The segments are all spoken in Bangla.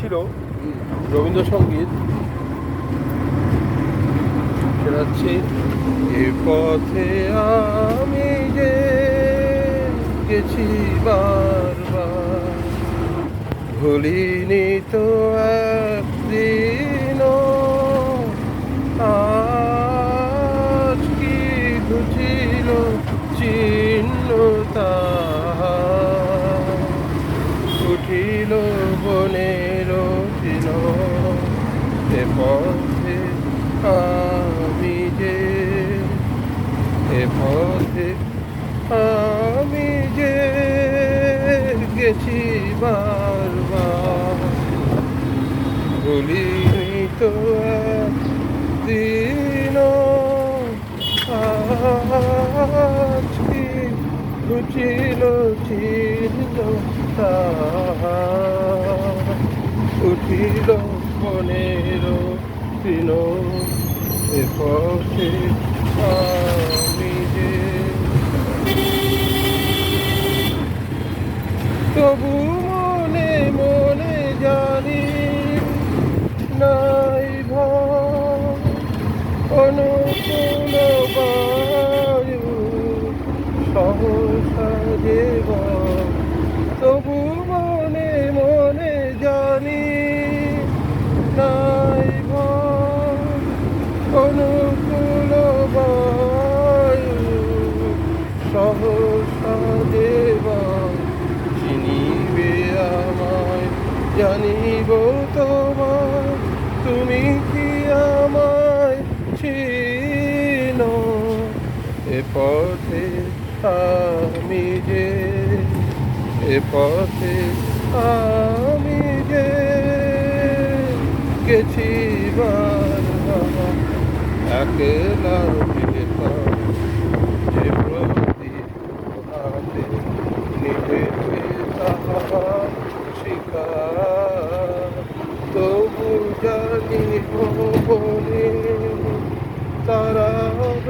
ছিল রবীন্দ্রসঙ্গীত। হচ্ছে, এ পথে আমি যে গেছি বারবার, ভুলিনি তো একদিন আজ কি ঘুচিল চিহ্ন পথে আমি যে এ পথে আমি যে গেছি বারবার ভুলিনি তো দিন আজকে ঘুচিল চিহ্ন তাহার। উঠিল মনের দিন পথে আমি যে তবু মনে মনে জানি নাই অনুকূল বায়ু সহসা দেব জানিব তোমার তুমি কি আমায় চিন? এ পথে আমি যে, এ পথে আমি যে গেছি বারবার, একলা যেতাম যে শিকার তবু জানি বলে তারার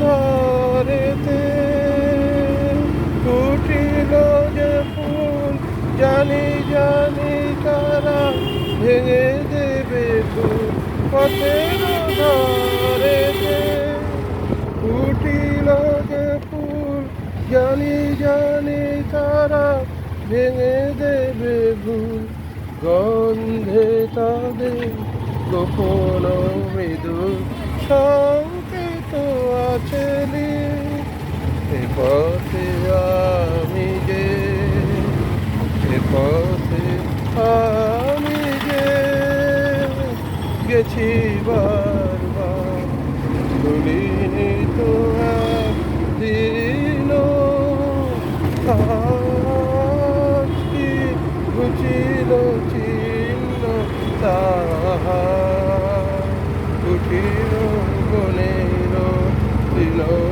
ধারেতে ফুটিল যে ফুল, জানি জানি তারা ভেঙে দেবে ফুল। পথের ধারেতে ফুটিল যে ফুল, জানি জানি তারা ভেঙে দেবে ভুল গন্ধে তাদের গোপন মৃদু সংকেত পথে আমি যে, এ পথে আমি যে গেছি বারবার। ভুলিনি তো আজকে ঘুচিল চিহ্ন তাহার? উঠিল বনের দিন পথে